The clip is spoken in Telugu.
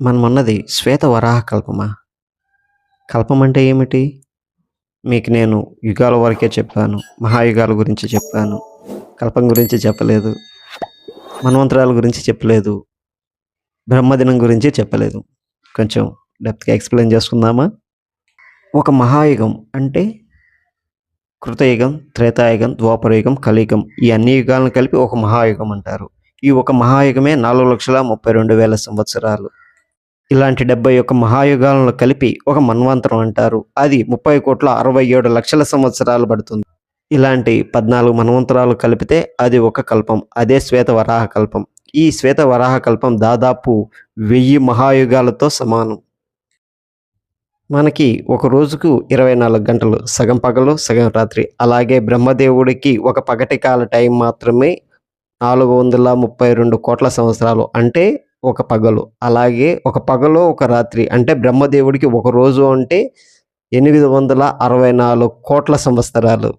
మనమున్నది శ్వేత వరాహ కల్పమా? కల్పం అంటే ఏమిటి? మీకు నేను యుగాల వరకే చెప్పాను మహాయుగాల గురించి చెప్పాను కల్పం గురించి చెప్పలేదు మన్వంతరాల గురించి చెప్పలేదు బ్రహ్మదినం గురించి చెప్పలేదు. కొంచెం డెప్త్గా ఎక్స్ప్లెయిన్ చేసుకుందామా? ఒక మహాయుగం అంటే కృతయుగం త్రేతాయుగం ద్వాపరయుగం కలియుగం ఈ అన్ని యుగాలను కలిపి ఒక మహాయుగం అంటారు. ఈ ఒక మహాయుగమే నాలుగు లక్షల ముప్పై రెండు వేల సంవత్సరాలు. ఇలాంటి డెబ్బై ఒక్క మహాయుగాలను కలిపి ఒక మన్వంతరం అంటారు. అది ముప్పై కోట్ల అరవై ఏడు లక్షల సంవత్సరాలు పడుతుంది. ఇలాంటి పద్నాలుగు మన్వంతరాలు కలిపితే అది ఒక కల్పం అదే శ్వేత వరాహ కల్పం. ఈ శ్వేత వరాహ కల్పం దాదాపు వెయ్యి మహాయుగాలతో సమానం. మనకి ఒక రోజుకు ఇరవై నాలుగు గంటలు సగం పగలు సగం రాత్రి. అలాగే బ్రహ్మదేవుడికి ఒక పగటి కాల టైం మాత్రమే నాలుగు వందల ముప్పై రెండు కోట్ల సంవత్సరాలు. అంటే ఒక పగలు. అలాగే ఒక పగలు ఒక రాత్రి. అంటే బ్రహ్మదేవుడికి ఒక రోజు అంటే ఎనిమిది వందల అరవై నాలుగు కోట్ల సంవత్సరాలు.